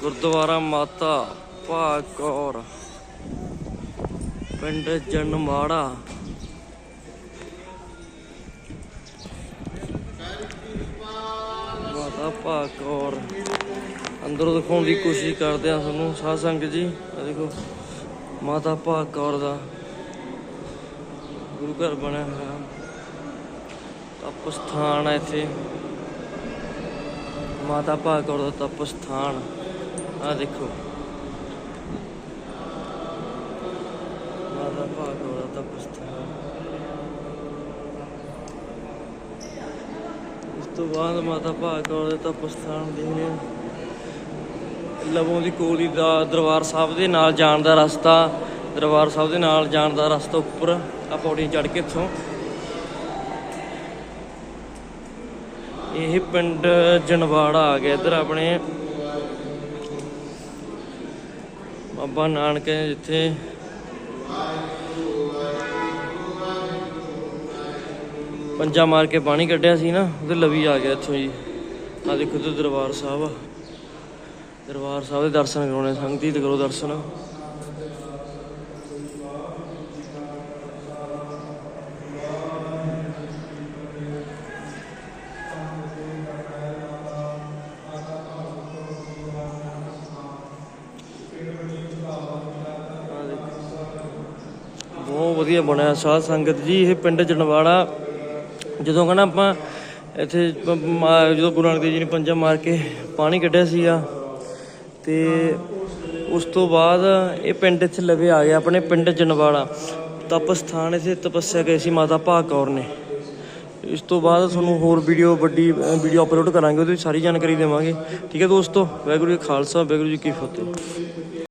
ਗੁਰਦੁਆਰਾ ਮਾਤਾ ਭਾਗੌਰ ਪਿੰਡ ਜਨਮਾੜਾ। ਮਾਤਾ ਭਾਗ ਕੌਰ, ਅੰਦਰੋਂ ਦਿਖਾਉਣ ਦੀ ਕੋਸ਼ਿਸ਼ ਕਰਦੇ ਆ ਤੁਹਾਨੂੰ, ਸਾਧ ਸੰਗਤ ਜੀ ਆ ਦੇਖੋ, ਮਾਤਾ ਭਾਗ ਕੌਰ ਦਾ ਗੁਰੂ ਘਰ ਬਣਿਆ ਹੋਇਆ। ਤਪ ਸਥਾਨ ਹੈ ਇੱਥੇ। ਮਾਤਾ ਭਾਗ ਕੌਰ ਦਾ ਤਪ ਸਥਾਨ ਆ ਦੇਖੋ। ਮਾਤਾ ਭਾਗੌਰ ਦਾ ਤਪ ਸਥਾਨ ਉਸ ਤੋਂ ਬਾਅਦ ਮਾਤਾ ਭਾਗੌਰ ਦੇ ਤਪ ਸਥਾਨ ਦੇਖਦੇ ਹਾਂ। ਲਵੋਂ ਦੀ ਕੋਲੀ ਦਾ ਦਰਬਾਰ ਸਾਹਿਬ ਦੇ ਨਾਲ ਜਾਣ ਦਾ ਰਸਤਾ, ਦਰਬਾਰ ਸਾਹਿਬ ਦੇ ਨਾਲ ਜਾਣ ਦਾ ਰਸਤਾ ਉੱਪਰ ਆ ਪੌੜੀਆਂ ਚੜ੍ਹ ਕੇ ਇੱਥੋਂ। ਇਹ ਪਿੰਡ ਜਨਵਾੜਾ ਆ ਗਿਆ ਇੱਧਰ ਆਪਣੇ। ਬਾਬਾ ਨਾਨਕ ਜਿੱਥੇ ਪੰਜਾ ਮਾਰ ਕੇ ਪਾਣੀ ਕੱਢਿਆ ਸੀ ਨਾ, ਉਹਦੇ ਲਵੀ ਆ ਗਿਆ ਇੱਥੋਂ ਜੀ। ਆ ਦੇਖੋ ਤੇ ਦਰਬਾਰ ਸਾਹਿਬ ਆ। ਦਰਬਾਰ ਸਾਹਿਬ ਦੇ ਦਰਸ਼ਨ ਕਰਾਉਣੇ ਸੰਗਤੀ ਤੇ ਕਰੋ ਦਰਸ਼ਨ। ਬਹੁਤ ਵਧੀਆ ਬਣਿਆ ਸਾਧ ਸੰਗਤ ਜੀ, ਇਹ ਪਿੰਡ ਜਨਵਾੜਾ। ਜਦੋਂ ਕਹਿੰਦਾ ਆਪਾਂ ਇੱਥੇ ਜਦੋਂ ਗੁਰੂ ਨਾਨਕ ਦੇਵ ਜੀ ਨੇ ਪੰਜਾ ਮਾਰ ਕੇ ਪਾਣੀ ਕੱਢਿਆ ਸੀਗਾ, ਤੇ ਉਸ ਤੋਂ ਬਾਅਦ ਇਹ ਪਿੰਡ ਇੱਥੇ ਲਵੇ ਆ ਗਿਆ, ਆਪਣੇ ਪਿੰਡ ਜਨਵਾੜਾ। ਤਪ ਸਥਾਨ ਇੱਥੇ ਤਪੱਸਿਆ ਗਏ ਸੀ ਮਾਤਾ ਭਾਗ ਕੌਰ ਨੇ। ਇਸ ਤੋਂ ਬਾਅਦ ਤੁਹਾਨੂੰ ਹੋਰ ਵੀਡੀਓ ਵੱਡੀ, ਵੀਡੀਓ ਅਪਲੋਡ ਕਰਾਂਗੇ, ਉਹਦੀ ਸਾਰੀ ਜਾਣਕਾਰੀ ਦੇਵਾਂਗੇ। ਠੀਕ ਹੈ ਦੋਸਤੋ, ਵਾਹਿਗੁਰੂ ਜੀ ਖਾਲਸਾ, ਵਾਹਿਗੁਰੂ ਜੀ ਕੀ ਫਤਿਹ।